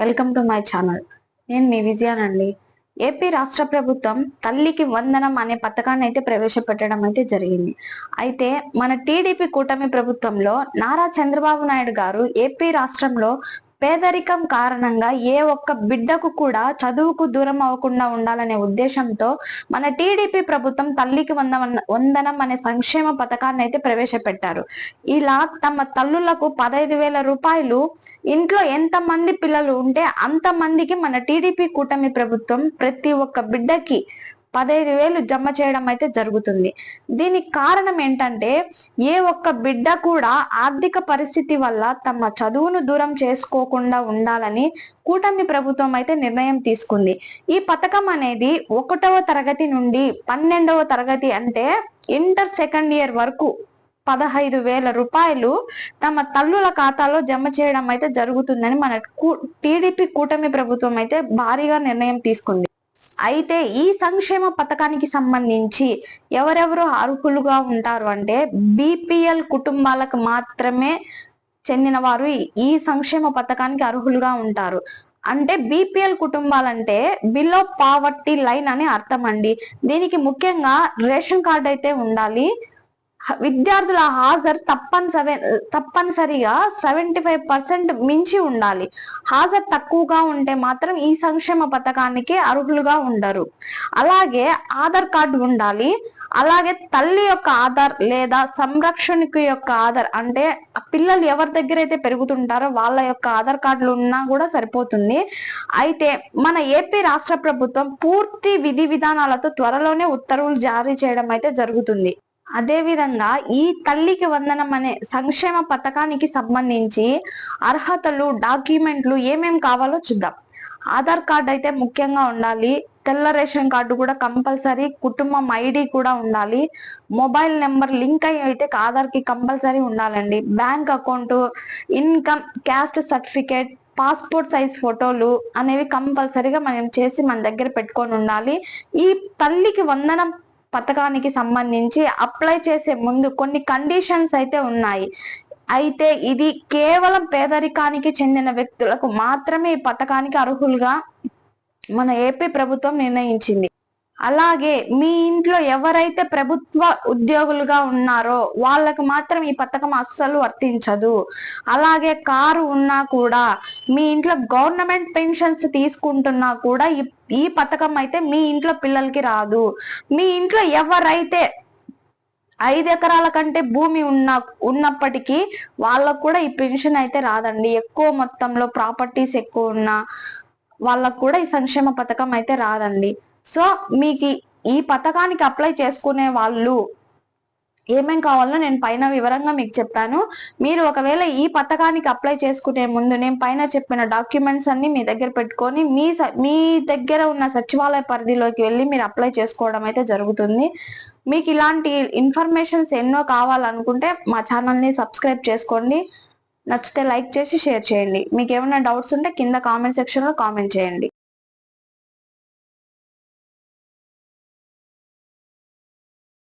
Welcome to my channel నేను మీ విజయానండి. AP రాష్ట్ర ప్రభుత్వం తల్లికి వందనం అనే పథకాన్ని అయితే ప్రవేశపెట్టడం అయితే జరిగింది. అయితే మన టీడీపీ కూటమి ప్రభుత్వంలో నారా చంద్రబాబు నాయుడు గారు ఏపీ రాష్ట్రంలో పేదరికం కారణంగా ఏ ఒక్క బిడ్డకు కూడా చదువుకు దూరం అవ్వకుండా ఉండాలనే ఉద్దేశంతో మన టీడీపీ ప్రభుత్వం తల్లికి వంద వందనం అనే సంక్షేమ పథకాన్ని అయితే ప్రవేశపెట్టారు. ఇలా తమ తల్లులకు పదహైదు వేల రూపాయలు ఇంట్లో ఎంత మంది పిల్లలు ఉంటే అంత మందికి మన టీడీపీ కూటమి ప్రభుత్వం ప్రతి ఒక్క బిడ్డకి పదహైదు వేలు జమ చేయడం అయితే జరుగుతుంది. దీనికి కారణం ఏంటంటే ఏ ఒక్క బిడ్డ కూడా ఆర్థిక పరిస్థితి వల్ల తమ చదువును దూరం చేసుకోకుండా ఉండాలని కూటమి ప్రభుత్వం అయితే నిర్ణయం తీసుకుంది. ఈ పథకం అనేది ఒకటవ తరగతి నుండి పన్నెండవ తరగతి అంటే ఇంటర్ సెకండ్ ఇయర్ వరకు పదహైదు వేల రూపాయలు తమ తల్లుల ఖాతాలో జమ చేయడం అయితే జరుగుతుందని మన టీడీపీ కూటమి ప్రభుత్వం అయితే భారీగా నిర్ణయం తీసుకుంది. అయితే ఈ సంక్షేమ పథకానికి సంబంధించి ఎవరెవరు అర్హులుగా ఉంటారు అంటే బీపీఎల్ కుటుంబాలకు మాత్రమే చెందిన వారు ఈ సంక్షేమ పథకానికి అర్హులుగా ఉంటారు. అంటే బీపీఎల్ కుటుంబాలంటే బిలో పావర్టీ లైన్ అని అర్థం అండి. దీనికి ముఖ్యంగా రేషన్ కార్డు అయితే ఉండాలి విద్యార్థుల హాజరు తప్పనిసరి తప్పనిసరిగా సెవెంటీ ఫైవ్ పర్సెంట్ మించి ఉండాలి. హాజరు తక్కువగా ఉంటే మాత్రం ఈ సంక్షేమ పథకానికి అర్హులుగా ఉండరు. అలాగే ఆధార్ కార్డు ఉండాలి. అలాగే తల్లి యొక్క ఆధార్ లేదా సంరక్షణకు యొక్క ఆధార్ అంటే పిల్లలు ఎవరి దగ్గర అయితే పెరుగుతుంటారో వాళ్ళ యొక్క ఆధార్ కార్డులు ఉన్నా కూడా సరిపోతుంది. అయితే మన ఏపీ రాష్ట్ర ప్రభుత్వం పూర్తి విధి విధానాలతో త్వరలోనే ఉత్తర్వులు జారీ చేయడం అయితే జరుగుతుంది. అదే విధంగా ఈ తల్లికి వందనం అనే సంక్షేమ పథకానికి సంబంధించి అర్హతలు డాక్యుమెంట్లు ఏమేం కావాలో చూద్దాం. ఆధార్ కార్డు అయితే ముఖ్యంగా ఉండాలి. తెల్ల రేషన్ కార్డు కూడా కంపల్సరీ కుటుంబం ఐడి కూడా ఉండాలి. మొబైల్ నెంబర్ లింక్ అయ్యి అయితే ఆధార్కి కంపల్సరీ ఉండాలండి. Bank account income caste certificate passport size ఫోటోలు అనేవి కంపల్సరీగా మనం చేసి మన దగ్గర పెట్టుకొని ఉండాలి. ఈ తల్లికి వందనం పథకానికి సంబంధించి అప్లై చేసే ముందు కొన్ని కండిషన్స్ అయితే ఉన్నాయి. అయితే ఇది కేవలం పేదరికానికి చెందిన వ్యక్తులకు మాత్రమే ఈ పథకానికి అర్హులుగా మన ఏపీ ప్రభుత్వం నిర్ణయించింది. అలాగే మీ ఇంట్లో ఎవరైతే ప్రభుత్వ ఉద్యోగులుగా ఉన్నారో వాళ్ళకి మాత్రం ఈ పథకం అస్సలు వర్తించదు. అలాగే కారు ఉన్నా కూడా మీ ఇంట్లో గవర్నమెంట్ పెన్షన్స్ తీసుకుంటున్నా కూడా ఈ పథకం అయితే మీ ఇంట్లో పిల్లలకి రాదు. మీ ఇంట్లో ఎవరైతే ఐదు ఎకరాల కంటే భూమి ఉన్న ఉన్నప్పటికీ వాళ్ళకు కూడా ఈ పెన్షన్ అయితే రాదండి. ఎక్కువ మొత్తంలో ప్రాపర్టీస్ ఎక్కువ ఉన్న వాళ్ళకు కూడా ఈ సంక్షేమ పథకం అయితే రాదండి. సో మీకు ఈ పథకానికి అప్లై చేసుకునే వాళ్ళు ఏమేం కావాలో నేను పైన వివరంగా మీకు చెప్పాను. మీరు ఒకవేళ ఈ పథకానికి అప్లై చేసుకునే ముందు నేను పైన చెప్పిన డాక్యుమెంట్స్ అన్ని మీ దగ్గర పెట్టుకొని మీ మీ దగ్గర ఉన్న సచివాలయ పరిధిలోకి వెళ్ళి మీరు అప్లై చేసుకోవడం అయితే జరుగుతుంది. మీకు ఇలాంటి ఇన్ఫర్మేషన్స్ ఎన్నో కావాలనుకుంటే మా ఛానల్ని సబ్స్క్రైబ్ చేసుకోండి. నచ్చితే లైక్ చేసి షేర్ చేయండి. మీకు ఏమైనా డౌట్స్ ఉంటే కింద కామెంట్ సెక్షన్లో కామెంట్ చేయండి.